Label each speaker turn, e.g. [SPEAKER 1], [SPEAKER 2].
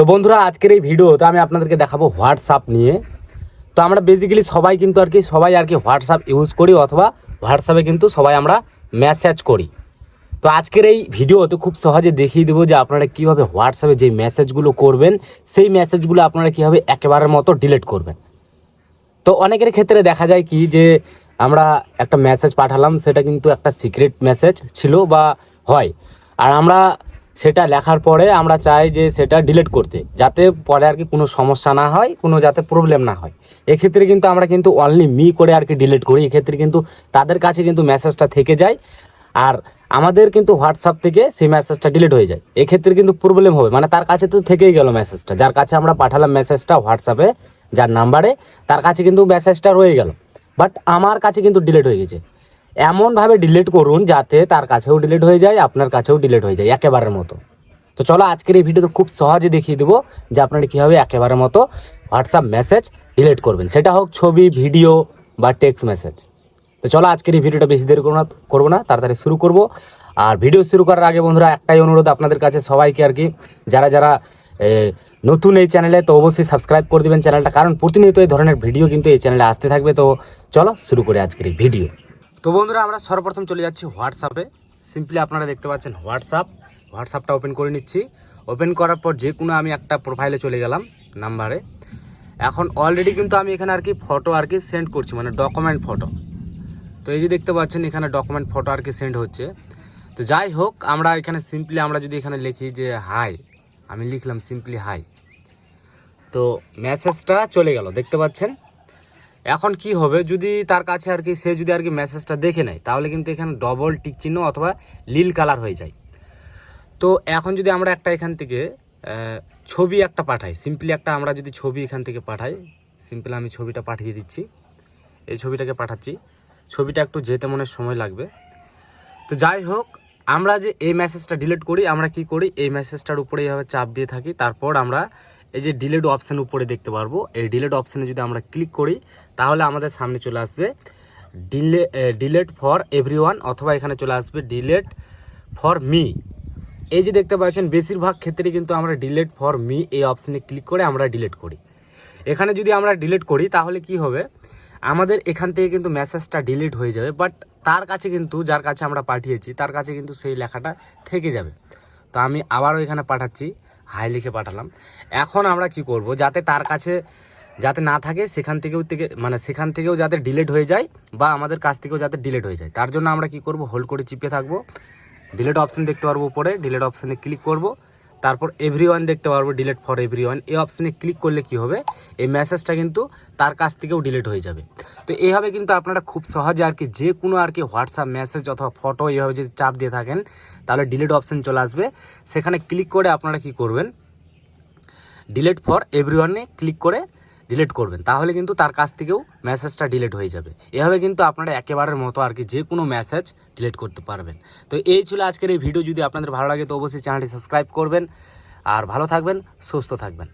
[SPEAKER 1] তো বন্ধুরা, আজকের এই ভিডিওতে আমি আপনাদেরকে দেখাবো হোয়াটসঅ্যাপ নিয়ে। তো আমরা বেসিক্যালি সবাই কিন্তু আর কি, সবাই আর কি হোয়াটসঅ্যাপ ইউজ করি অথবা হোয়াটসঅ্যাপে কিন্তু সবাই আমরা মেসেজ করি। তো আজকের এই ভিডিওতে খুব সহজে দেখিয়ে দেবো যে আপনারা কীভাবে হোয়াটসঅ্যাপে যে মেসেজগুলো করবেন, সেই মেসেজগুলো আপনারা কীভাবে একেবারের মতো ডিলিট করবেন। তো অনেকের ক্ষেত্রে দেখা যায় কি যে আমরা একটা মেসেজ পাঠালাম, সেটা কিন্তু একটা সিক্রেট মেসেজ ছিল বা হয়। আর আমরা সেটা লেখার পরে আমরা চাই যে সেটা ডিলিট করতে, যাতে পরে আর কি কোনো সমস্যা না হয়, কোনো যাতে প্রবলেম না হয়। এক্ষেত্রে কিন্তু আমরা কিন্তু অনলি মি করে আর কি ডিলিট করি। এক্ষেত্রে কিন্তু তাদের কাছে কিন্তু মেসেজটা থেকে যায়, আর আমাদের কিন্তু হোয়াটসঅ্যাপ থেকে সেই মেসেজটা ডিলিট হয়ে যায়। এক্ষেত্রে কিন্তু প্রবলেম হবে। মানে তার কাছে তো থেকেই গেল মেসেজটা যার কাছে আমরা পাঠালাম মেসেজটা হোয়াটসঅ্যাপে যার নাম্বারে তার কাছে কিন্তু মেসেজটা রয়ে গেল। বাট আমার কাছে কিন্তু ডিলিট হয়ে গেছে। এমনভাবে ডিলিট করুন যাতে তার কাছেও ডিলিট হয়ে যায়, আপনার কাছেও ডিলিট হয়ে যায়, একেবারের মতো। তো চলো আজকের এই ভিডিওতে খুব সহজে দেখিয়ে দেবো যে আপনারা কীভাবে একেবারের মতো হোয়াটসঅ্যাপ মেসেজ ডিলিট করবেন। সেটা হোক ছবি ভিডিও বা টেক্সট মেসেজ তো চলো আজকের এই ভিডিওটা বেশি দেরি করব না করব না, তাড়াতাড়ি শুরু করব। আর ভিডিও শুরু করার আগে বন্ধুরা একটাই অনুরোধ আপনাদের কাছে, সবাইকে আর কি, যারা যারা নতুন এই চ্যানেলে তো অবশ্যই সাবস্ক্রাইব করে দেবেন চ্যানেলটা কারণ প্রতিনিয়ত এই ধরনের ভিডিও কিন্তু এই চ্যানেলে আসতে থাকবে। তো চলো শুরু করে আজকের এই ভিডিও তো বন্ধুরা, আমরা সর্বপ্রথম চলে যাচ্ছি হোয়াটসঅ্যাপে সিম্পলি আপনারা দেখতে পাচ্ছেন হোয়াটসঅ্যাপ হোয়াটসঅ্যাপটা ওপেন করে নিচ্ছি। ওপেন করার পর যে কোনো আমি একটা প্রোফাইলে চলে গেলাম নাম্বারে এখন অলরেডি কিন্তু আমি এখানে আর কি ফটো আর কি সেন্ড করছি মানে ডকুমেন্ট ফটো তো এই যে দেখতে পাচ্ছেন, এখানে ডকুমেন্ট ফটো আর কি সেন্ড হচ্ছে। তো যাই হোক, আমরা এখানে সিম্পলি আমরা যদি এখানে লিখি যে হাই আমি লিখলাম সিম্পলি হাই তো মেসেজটা চলে গেল, দেখতে পাচ্ছেন? এখন কি হবে? যদি তার কাছে আর কি, সে যদি আর কি মেসেজটা দেখে নেয়, তাহলে কিন্তু এখানে ডবল টিক চিহ্ন অথবা লীল কালার হয়ে যায়। তো এখন যদি আমরা একটা এখান থেকে ছবি একটা পাঠাই সিম্পলি একটা আমরা যদি ছবি এখান থেকে পাঠাই সিম্পল আমি ছবিটা পাঠিয়ে দিচ্ছি, এই ছবিটাকে পাঠাচ্ছি, ছবিটা একটু যেতে মনে সময় লাগবে। তো যাই হোক, আমরা যে এই মেসেজটা ডিলিট করি, আমরা কি করি, এই মেসেজটার উপরে এইভাবে চাপ দিয়ে থাকি, তারপর আমরা এই যে ডিলিট অপশান উপরে দেখতে পারব। এই ডিলিট অপশানে যদি আমরা ক্লিক করি, তাহলে আমাদের সামনে চলে আসবে ডিলে ডিলেট ফর এভরিওয়ান অথবা এখানে চলে আসবে ডিলেট ফর মি এই যে দেখতে পাচ্ছেন, বেশিরভাগ ক্ষেত্রে কিন্তু আমরা ডিলেট ফর মি এই অপশানে ক্লিক করে আমরা ডিলেট করি। এখানে যদি আমরা ডিলেট করি, তাহলে কি হবে? আমাদের এখান থেকে কিন্তু মেসেজটা ডিলিট হয়ে যাবে বাট তার কাছে কিন্তু, যার কাছে আমরা পাঠিয়েছি, তার কাছে কিন্তু সেই লেখাটা থেকে যাবে। তো আমি আবারও এখানে পাঠাচ্ছি। হাই লিখে পাঠালাম। এখন আমরা কি করব? যাতে তার কাছে যাতে না থাকে, সেখান থেকেও থেকে মানে সেখান থেকেও যাতে ডিলেট হয়ে যায় বা আমাদের কাছ থেকেও যাতে ডিলেট হয়ে যায়। তার জন্য আমরা কি করব? হোল্ড করে চিপে থাকব। ডিলেট অপশান দেখতে পারব উপরে। ডিলেট অপশানে ক্লিক করব। তারপর এভরি ওয়ান দেখতে পারব ডিলেট ফর এভরি ওয়ান এই অপশানে ক্লিক করলে কি হবে? এই মেসেজটা কিন্তু তার কাছ থেকেও ডিলেট হয়ে যাবে। তো এইভাবে কিন্তু আপনারা খুব সহজে আর কি যে কোনো আর কি হোয়াটসঅ্যাপ মেসেজ অথবা ফটো এইভাবে যদি চাপ দিয়ে থাকেন, তাহলে ডিলেট অপশান চলে আসবে। সেখানে ক্লিক করে আপনারা কি করবেন? ডিলেট ফর এভরি ওয়ানে ক্লিক করে ডিলিট করবেন। তাহলে কিন্তু তার কাছ থেকেও মেসেজটা ডিলিট হয়ে যাবে। এভাবে কিন্তু আপনারা একেবারের মতো আর কি যে কোনো মেসেজ ডিলিট করতে পারবেন। তো এই ছিল আজকের এই ভিডিও যদি আপনাদের ভালো লাগে তো অবশ্যই চ্যানেলটি সাবস্ক্রাইব করবেন। আর ভালো থাকবেন, সুস্থ থাকবেন।